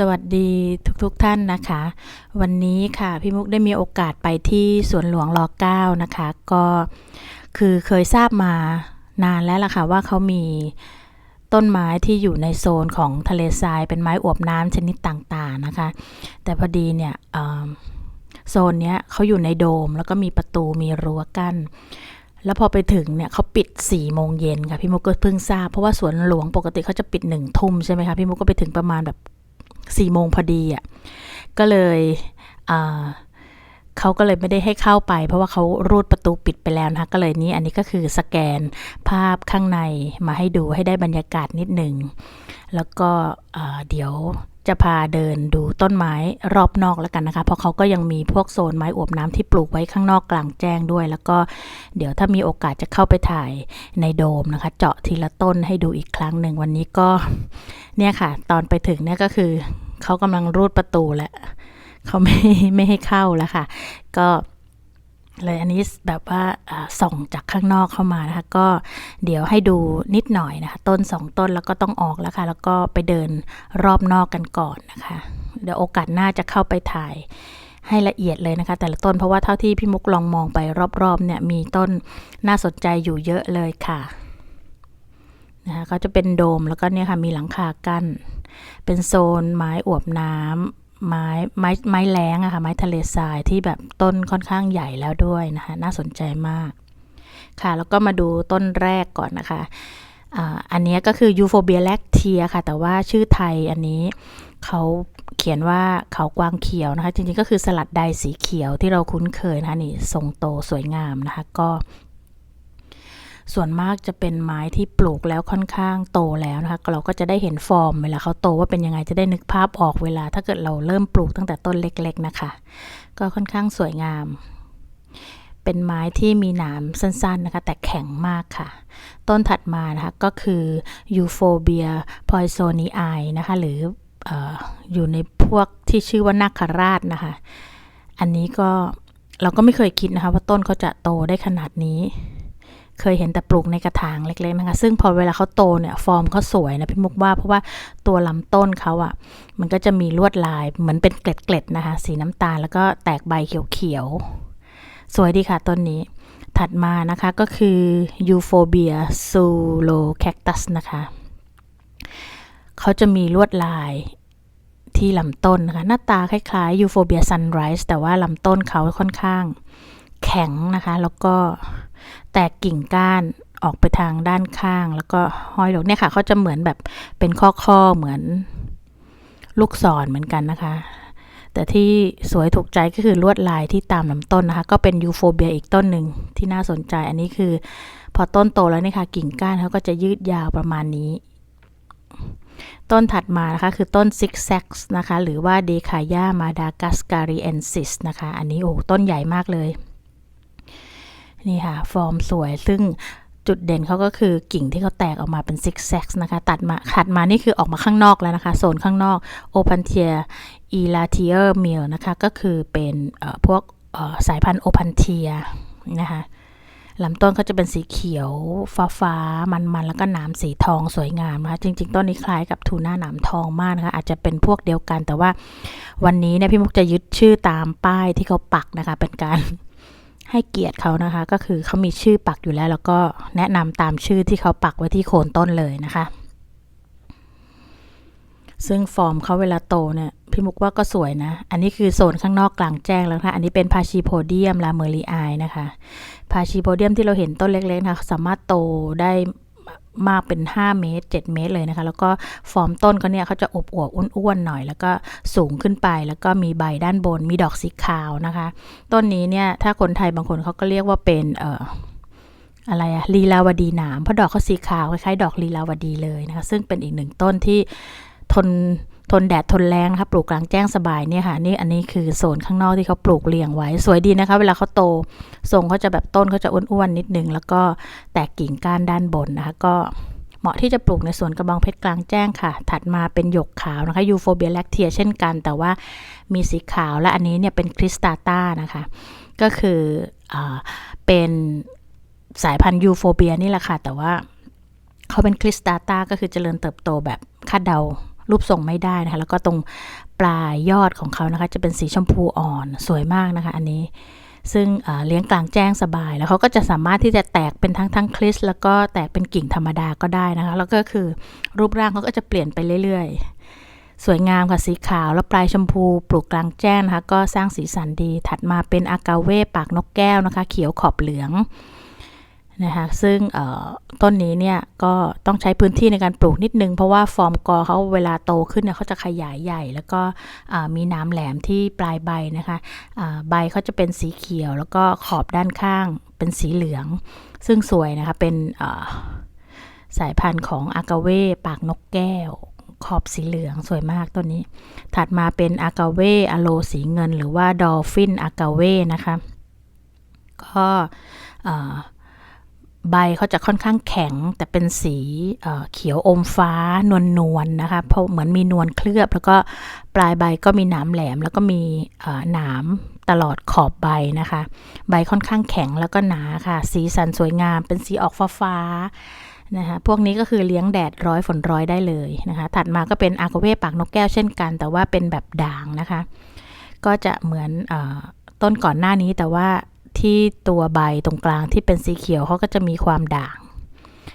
สวัสดีทุกๆทท่านนะคะ วันนี้ค่ะพี่มุกได้มีโอกาสไปที่สวนหลวงรอเก้านะคะ ก็คือเคยทราบมานานแล้วล่ะค่ะว่าเขามีต้นไม้ที่อยู่ในโซนของทะเลทรายเป็นไม้อวบน้ำชนิดต่างๆนะคะ แต่พอดีเนี่ยโซนเนี้ยเขาอยู่ในโดมแล้วก็มีประตูมีรั้วกั้นแล้วพอไปถึงเนี่ยเขาปิด4ี่โมงเย็นค่ะพี่มุกก็เพิ่งทราบเพราะว่าสวนหลวงปกติเขาจะปิดหนึ่งทุ่มใช่ไหมคะพี่มุกก็ไปถึงประมาณแบบ สี่โมงพอดีอะก็เลยเขาก็เลยไม่ได้ให้เข้าไป เพราะว่าเขารูดประตูปิดไปแล้วนะคะก็เลยนี้อันนี้ก็คือสแกนภาพข้างในมาให้ดูให้ได้บรรยากาศนิดหนึ่งแล้วก็เดี๋ยว จะพาเดินดูต้นไม้รอบนอกแล้วกันนะคะ เพราะเขาก็ยังมีพวกโซนไม้อวบน้ำที่ปลูกไว้ข้างนอกกลางแจ้งด้วย แล้วก็เดี๋ยวถ้ามีโอกาสจะเข้าไปถ่ายในโดมนะคะ เจาะทีละต้นให้ดูอีกครั้งหนึ่งวันนี้ก็เนี่ยค่ะ ตอนไปถึงเนี่ยก็คือเขากำลังรูดประตูแล้วเขาไม่ไม่ให้เข้าแล้วค่ะ ก็ เลยอันนี้แบบว่าส่องจากข้างนอกเข้ามานะคะ ก็เดี๋ยวให้ดูนิดหน่อยนะคะ ต้นสองต้นแล้วก็ต้องออกแล้วค่ะ แล้วก็ไปเดินรอบนอกกันก่อนนะคะ เดี๋ยวโอกาสหน้าจะเข้าไปถ่ายให้ละเอียดเลยนะคะ แต่ละต้นเพราะว่าเท่าที่พี่มุกลองมองไปรอบๆเนี่ยมีต้นน่าสนใจอยู่เยอะเลยค่ะนะคะเขาจะเป็นโดมแล้วก็เนี่ยค่ะมีหลังคากั้นเป็นโซนไม้อวบน้ำ ไม้ไม้ไม้แล้งอะค่ะไม้ทะเลทรายที่แบบต้นค่อนข้างใหญ่แล้วด้วยนะคะน่าสนใจมาก ค่ะ แล้วก็มาดูต้นแรกก่อนนะคะอันนี้ก็คือยูโฟเบียแลกเทียค่ะ แต่ว่าชื่อไทยอันนี้เขาเขียนว่าเขากวางเขียวนะคะ จริงๆก็คือสลัดใดสีเขียวที่เราคุ้นเคยนะคะนี่ทรงโตสวยงามนะคะ ก็ ส่วนมากจะเป็นไม้ที่ปลูกแล้วค่อนข้างโตแล้วนะคะ เราก็จะได้เห็นฟอร์ม เวลาเขาโตว่าเป็นยังไงจะได้นึกภาพออกเวลา ถ้าเกิดเราเริ่มปลูกตั้งแต่ต้นเล็กๆนะคะ ก็ค่อนข้างสวยงาม เป็นไม้ที่มีหนามสั้นๆนะคะ แต่แข็งมากค่ะ ต้นถัดมานะคะก็คือยูโฟเบียพอยโซนีไอนะคะ หรือออยู่ในพวกที่ชื่อว่านาคาราชนะคะ อันนี้ก็เราก็ไม่เคยคิดนะคะว่าต้นเขาจะโตได้ขนาดนี้ เคยเห็นแต่ปลูกในกระถางเล็กๆนะคะซึ่งพอเวลาเขาโตเนี่ยฟอร์มเขาสวยนะพี่มุกว่าเพราะว่าตัวลำต้นเขาอะ่ะ มันก็จะมีลวดลายเหมือนเป็นเกล็ดๆนะคะ สีน้ำตาลแล้วก็แตกใบเขียวๆ สวยดีค่ะต้นนี้ ถัดมานะคะก็คือยูโฟเบียซูโลแคคตัสนะคะเขาจะมีลวดลายที่ลำต้นนะคะ หน้าตาคล้ายๆยูโฟเบียซันไรส์แต่ว่าลำต้นเขาค่อนข้าง แข็งนะคะ แล้วก็แตกกิ่งก้านออกไปทางด้านข้าง แล้วก็ห้อยลงเนี่ยค่ะเขาจะเหมือนแบบเป็นข้อๆเหมือนลูกศรเหมือนกันนะคะ แต่ที่สวยถูกใจก็คือลวดลายที่ตามลำต้นนะคะ ก็เป็นยูโฟเบียอีกต้นหนึ่งที่น่าสนใจ อันนี้คือ พอต้นโตแล้วเนี่ยค่ะกิ่งก้านเขาก็จะยืดยาวประมาณนี้ ต้นถัดมานะคะคือต้นซิกแซกนะคะ หรือว่าเดคายามาดากัสการีเอนซิสนะคะ อันนี้โอ้ต้นใหญ่มากเลย นี่ค่ะ ฟอร์มสวยซึ่งจุดเด่นเขาก็คือกิ่งที่เขาแตกออกมาเป็นซิกแซกนะคะ ตัดมาขัดมานี่คือออกมาข้างนอกแล้วนะคะ โซนข้างนอกโอพันเทียอีลาเทียร์มิลนะคะ ก็คือเป็นพวกสายพันธุ์โอพันเทียนะคะลำต้นเขาจะเป็นสีเขียวฟ้าฟ้ามันมันแล้วก็หนามสีทองสวยงามนะคะจริง ๆ ต้นนี้คล้ายกับทูน่าหนามทองมากนะคะอาจจะเป็นพวกเดียวกันแต่ว่าวันนี้เนี่ยพี่มุกจะยึดชื่อตามป้ายที่เขาปักนะคะ เป็นการ ให้เกียรติเขานะคะ ก็คือเขามีชื่อปักอยู่แล้ว แล้วก็แนะนำตามชื่อที่เขาปักไว้ที่โคนต้นเลยนะคะ ซึ่งฟอร์มเขาเวลาโตเนี่ยพี่มุกว่าก็สวยนะ อันนี้คือโซนข้างนอกกลางแจ้งแล้วค่ะอันนี้เป็นพาชีโพเดียมลาเมอรีไอนะคะ พาชีโพเดียมที่เราเห็นต้นเล็กๆนะสามารถโตได้ มากเป็น 5 เมตร 7 เมตรเลยนะคะ แล้วก็ฟอร์มต้นเขาเนี่ยเขาจะอบอวบอ้วนๆหน่อย แล้วก็สูงขึ้นไป แล้วก็มีใบด้านบน มีดอกสีขาวนะคะ ต้นนี้เนี่ยถ้าคนไทยบางคนเขาก็เรียกว่าเป็นเอ่ออะไรอะลีลาวดีหนามเพราะดอกเขาสีขาวคล้ายๆดอกลีลาวดีเลยนะคะ ซึ่งเป็นอีกหนึ่งต้นที่ทน ทนแดดทนแรงนะคะปลูกกลางแจ้งสบายเนี่ยค่ะนี่อันนี้คือโซนข้างนอกที่เขาปลูกเรียงไว้ สวยดีนะคะ เวลาเขาโตทรงเขาจะแบบต้นเขาจะอ้วนๆนิดนึง แล้วก็แตกกิ่งก้านด้านบนนะคะ ก็เหมาะที่จะปลูกในสวนกระบองเพชรกลางแจ้งค่ะ ถัดมาเป็นหยกขาวนะคะยูโฟเบียแลคเทียเช่นกัน แต่ว่ามีสีขาวและอันนี้เนี่ยเป็นคริสตาตานะคะ ก็คืออเป็นสายพันธุ์ยูโฟเบียนี่แหละค่ะ แต่ว่าเขาเป็นคริสตาตาก็คือเจริญเติบโตแบบคาดเดา รูปทรงไม่ได้นะคะ แล้วก็ตรงปลายยอดของเขานะคะ จะเป็นสีชมพูอ่อนสวยมากนะคะ อันนี้ซึ่งเเลี้ยงกลางแจ้งสบาย แล้วเขาก็จะสามารถที่จะแตกเป็นทั้งทั้งคริส แล้วก็แตกเป็นกิ่งธรรมดาก็ได้นะคะ แล้วก็คือรูปร่างเขาก็จะเปลี่ยนไปเรื่อยๆ สวยงามค่ะสีขาวแล้วปลายชมพูปลูกกลางแจ้งนะคะ ก็สร้างสีสันดีถัดมาเป็นอากาเว่ปากนกแก้วนะคะ เขียวขอบเหลือง นะคะซึ่งต้นนี้เนี่ยก็ต้องใช้พื้นที่ในการปลูกนิดนึง เพราะว่าฟอร์มกอเขาเวลาโตขึ้นเนี่ยเขาจะขยายใหญ่ แล้วก็มีน้ำแหลมที่ปลายใบนะคะใบเขาจะเป็นสีเขียว แล้วก็ขอบด้านข้างเป็นสีเหลือง ซึ่งสวยนะคะเป็นสายพันธุ์ของอากาเวปากนกแก้ว ขอบสีเหลืองสวยมากต้นนี้ ถัดมาเป็นอากาเวอโลสีเงิน หรือว่าดอลฟินอากาเวนะคะก็ ใบเขาจะค่อนข้างแข็ง แต่เป็นสีเเขียวอมฟ้านวลนวลๆนะคะเพราะเหมือนมีนวลเคลือบ แล้วก็ปลายใบก็มีหนามแหลม แล้วก็มีหนามตลอดขอบใบนะคะ ใบค่อนข้างแข็งแล้วก็หนาค่ะ สีสันสวยงาม เป็นสีออกฟ้าฟ้าๆนะคะพวกนี้ก็คือเลี้ยงแดดร้อยฝนร้อยได้เลยนะคะ ถัดมาก็เป็นอากาเวปากนกแก้วเช่นกัน แต่ว่าเป็นแบบด่างนะคะ ก็จะเหมือนอต้นก่อนหน้านี้แต่ว่า ที่ตัวใบตรงกลางที่เป็นสีเขียวเขาก็จะมีความด่าง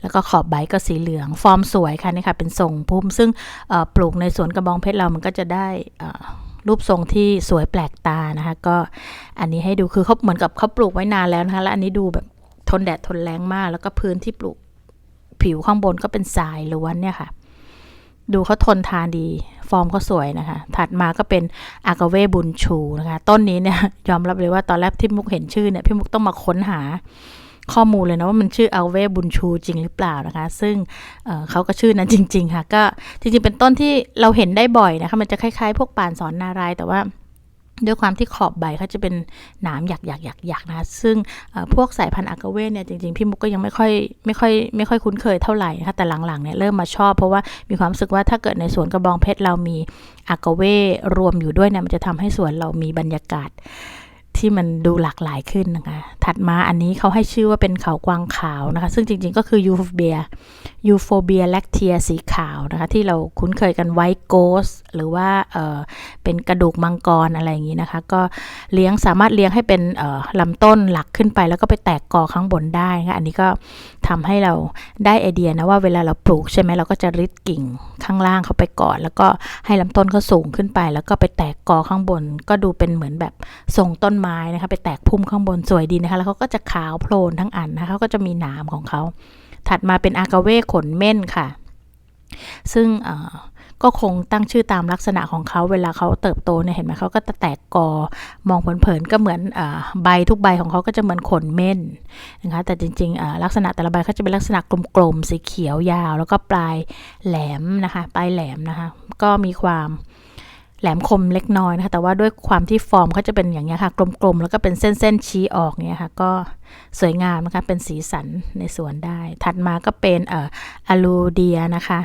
แล้วก็ขอบใบก็สีเหลือง ฟอร์มสวยค่ะนี่ค่ะเป็นทรงพุ่ม ซึ่งปลูกในสวนกระบองเพชรเรามันก็จะได้รูปทรงที่สวยแปลกตานะคะก็อันนี้ให้ดูคือเขาเหมือนกับเขาปลูกไว้นานแล้วนะคะแล้วอันนี้ดูแบบทนแดดทนแรงมาก แล้วก็พื้นที่ปลูกผิวข้างบนก็เป็นทรายล้วนเนี่ยค่ะ ดูเขาทนทานดี ฟอร์มเขาสวยนะคะ ถัดมาก็เป็นอากาเวบุญชูนะคะ ต้นนี้เนี่ยยอมรับเลยว่าตอนแรกที่มุกเห็นชื่อเนี่ยพี่มุกต้องมาค้นหาข้อมูลเลยนะว่ามันชื่ออากาเวบุญชูจริงหรือเปล่านะคะ ซึ่งเเขาก็ชื่อนั้นจริง ๆ ค่ะ ก็จริงๆเป็นต้นที่เราเห็นได้บ่อยนะคะ มันจะคล้ายๆ พวกป่านสอนนารายแต่ว่า ด้วยความที่ขอบใบเขาจะเป็นหนามหยักหยักหยักหยักนะซึ่งพวกสายพันธุ์อากาเว่เนี่ยจริงๆ พี่มุกก็ยังไม่ค่อยไม่ค่อยไม่ค่อยคุ้นเคยเท่าไหร่นะคะแต่หลังๆเนี่ยเริ่มมาชอบเพราะว่ามีความรู้สึกว่าถ้าเกิดในสวนกระบองเพชรเรามีอากาเว่รวมอยู่ด้วยเนี่ยมันจะทำให้สวนเรามีบรรยากาศ ที่มันดูหลากหลายขึ้นนะคะ ถัดมาอันนี้เขาให้ชื่อว่าเป็นเขากวางขาวนะคะ ซึ่งจริงๆก็คือยูโฟเบียยูโฟเบียแลคเทียสีขาวนะคะ ที่เราคุ้นเคยกันไวท์โกสหรือว่าเออเป็นกระดูกมังกรอะไรอย่างนี้นะคะ ก็เลี้ยงสามารถเลี้ยงให้เป็นเอ่อลำต้นหลักขึ้นไป แล้วก็ไปแตกกอข้างบนได้นะคะอันนี้ก็ทำให้เราได้ไอเดียนะว่าเวลาเราปลูกใช่ไหมเราก็จะริดกิ่งข้างล่างเขาไปก่อน แล้วก็ให้ลำต้นเขาสูงขึ้นไป แล้วก็ไปแตกกอข้างบน ก็ดูเป็นเหมือนแบบทรงต้นไม้นะคะไปแตกพุ่มข้างบนสวยดีนะคะ แล้วเขาก็จะขาวโพลนทั้งอันนะคะเขาก็จะมีหนามของเขา ถัดมาเป็นอากาเว่ขนเม่นค่ะ ซึ่งก็คงตั้งชื่อตามลักษณะของเขาเวลาเขาเติบโตเนี่ยเห็นไหมเขาก็จะแตกกอมองเผินๆก็เหมือนอใบทุกใบของเขาก็จะเหมือนขนเม่นนะคะแต่จริงๆลักษณะแต่ละใบเขาจะเป็นลักษณะกลมๆสีเขียวยาว แล้วก็ปลายแหลมนะคะปลายแหลมนะคะก็มีความ แหลมคมเล็กน้อยนะคะแต่ว่าด้วยความที่ฟอร์มเขาจะเป็นอย่างนี้ยค่ะ กลมๆ แล้วก็เป็นเส้นๆ ชี้ออกเนี่ยค่ะ ก็สวยงามนะคะ เป็นสีสันในสวนได้ ถัดมาก็เป็นเอ่ออะลูเดียนะคะ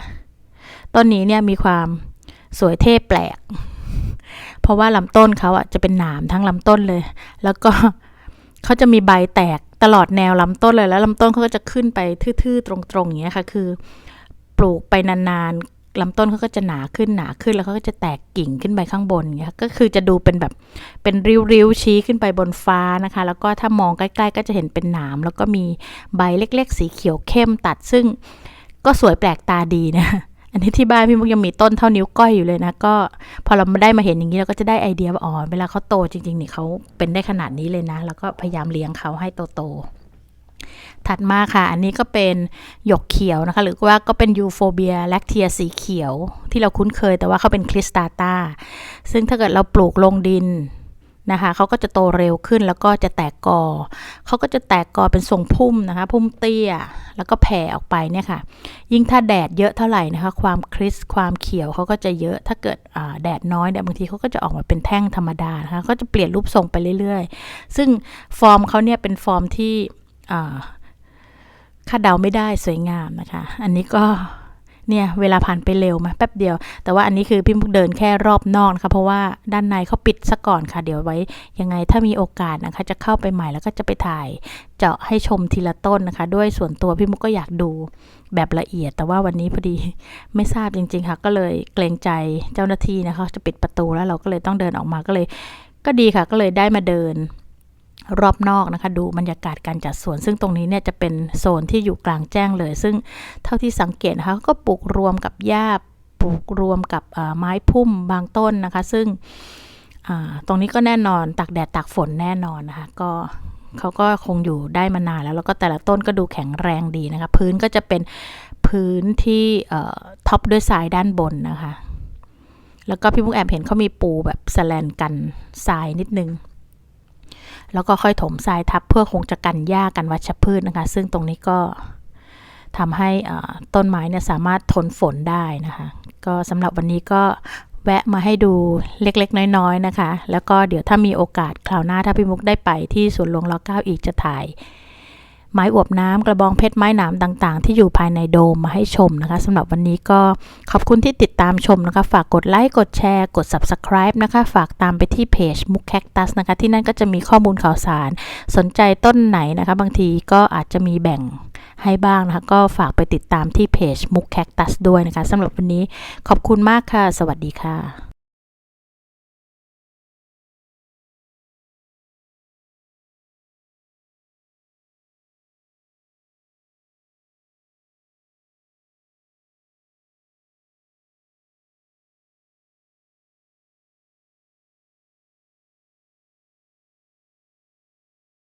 ต้นนี้เนี่ยมีความสวยเท่แปลก เพราะว่าลำต้นเขาอะจะเป็นหนามทั้งลำต้นเลย แล้วก็เขาจะมีใบแตกตลอดแนวลำต้นเลยแล้วลำต้นเขาก็จะขึ้นไปทื่อๆ ตรงๆอย่างเงี้ยค่ะ คือ ปลูกไปนานๆ ลำต้นเขาก็จะหนาขึ้นหนาขึ้นแล้วเขาก็จะแตกกิ่งขึ้นไปข้างบนเงี้ยก็คือจะดูเป็นแบบเป็นริ้วๆชี้ขึ้นไปบนฟ้านะคะ แล้วก็ถ้ามองใกล้ๆ ก็จะเห็นเป็นหนาม แล้วก็มีใบเล็ก ๆ สีเขียวเข้มตัดซึ่งก็สวยแปลกตาดีนะอันนี้ที่บ้านพี่มุกยังมีต้นเท่านิ้วก้อยอยู่เลยนะ ก็พอเราได้มาเห็นอย่างนี้เราก็จะได้ไอเดียว่าอ๋อเวลาเขาโตจริงๆนี่เขาเป็นได้ขนาดนี้เลยนะ แล้วก็พยายามเลี้ยงเขาให้โตๆ ถัดมาค่ะ อันนี้ก็เป็นหยกเขียวนะคะ หรือว่าก็เป็นยูโฟเบียแลคเทียสีเขียว ที่เราคุ้นเคยแต่ว่าเขาเป็นคริสตาตาซึ่งถ้าเกิดเราปลูกลงดินนะคะเขาก็จะโตเร็วขึ้นแล้วก็จะแตกกอ เขาก็จะแตกกอเป็นทรงพุ่มนะคะ พุ่มเตี้ย แล้วก็แผ่ออกไปเนี่ยค่ะ ยิ่งถ้าแดดเยอะเท่าไหร่นะคะ ความคริสความเขียวเขาก็จะเยอะ ถ้าเกิดแดดน้อยเนี่ยบางทีเขาก็จะออกมาเป็นแท่งธรรมดานะคะ ก็จะเปลี่ยนรูปทรงไปเรื่อยๆ ซึ่งฟอร์มเขาเนี่ยเป็นฟอร์มที่ คาดเดาไม่ได้สวยงามนะคะ อันนี้ก็เนี่ยเวลาผ่านไปเร็วมาแป๊บเดียว แต่ว่าอันนี้คือพี่มุกเดินแค่รอบนอกนะคะ เพราะว่าด้านในเขาปิดซะก่อนค่ะ เดี๋ยวไว้ยังไงถ้ามีโอกาสนะคะ จะเข้าไปใหม่แล้วก็จะไปถ่ายเจาะให้ชมทีละต้นนะคะ ด้วยส่วนตัวพี่มุกก็อยากดูแบบละเอียด แต่ว่าวันนี้พอดีไม่ทราบจริง ๆ ค่ะ ก็เลยเกรงใจเจ้าหน้าที่นะคะจะปิดประตูแล้วเราก็เลยต้องเดินออกมาก็เลย ก็ดีค่ะ ก็เลยได้มาเดิน รอบนอกนะคะ ดูบรรยากาศการจัดสวน ซึ่งตรงนี้เนี่ยจะเป็นโซนที่อยู่กลางแจ้งเลย ซึ่งเท่าที่สังเกตนะคะก็ปลูกรวมกับหญ้าปลูกรวมกับไม้พุ่มบางต้นนะคะ ซึ่งตรงนี้ก็แน่นอนตากแดดตากฝนแน่นอนนะคะ ก็เขาก็คงอยู่ได้มานานแล้ว แล้วก็แต่ละต้นก็ดูแข็งแรงดีนะคะ พื้นก็จะเป็นพื้นที่ท็อปด้วยทรายด้านบนนะคะ แล้วก็พี่มุกแอบเห็นเขามีปูแบบสแลนกันทรายนิดนึง แล้วก็ค่อยถมทรายทับเพื่อคงจะกันหญ้ากันวัชพืชนะคะ ซึ่งตรงนี้ก็ทำให้อ่าต้นไม้เนี่ยสามารถทนฝนได้นะคะ ก็สำหรับวันนี้ก็แวะมาให้ดูเล็กๆ น้อยๆ นะคะ แล้วก็เดี๋ยวถ้ามีโอกาสคราวหน้าถ้าพี่มุกได้ไปที่สวนหลวงรอเก้าอีกจะถ่าย ไม้อวบน้ำกระบองเพชรไม้หนามต่างๆ ที่อยู่ภายในโดมมาให้ชมนะคะสำหรับวันนี้ก็ขอบคุณที่ติดตามชมนะคะ ฝากกดไลค์กดแชร์ กด subscribe นะคะ ฝากตามไปที่เพจมุกแคคตัสนะคะ ที่นั่นก็จะมีข้อมูลข่าวสาร สนใจต้นไหนนะคะ บางทีก็อาจจะมีแบ่งให้บ้างนะคะ ก็ฝากไปติดตามที่เพจมุกแคคตัสด้วยนะคะสำหรับวันนี้ขอบคุณมากค่ะ สวัสดีค่ะ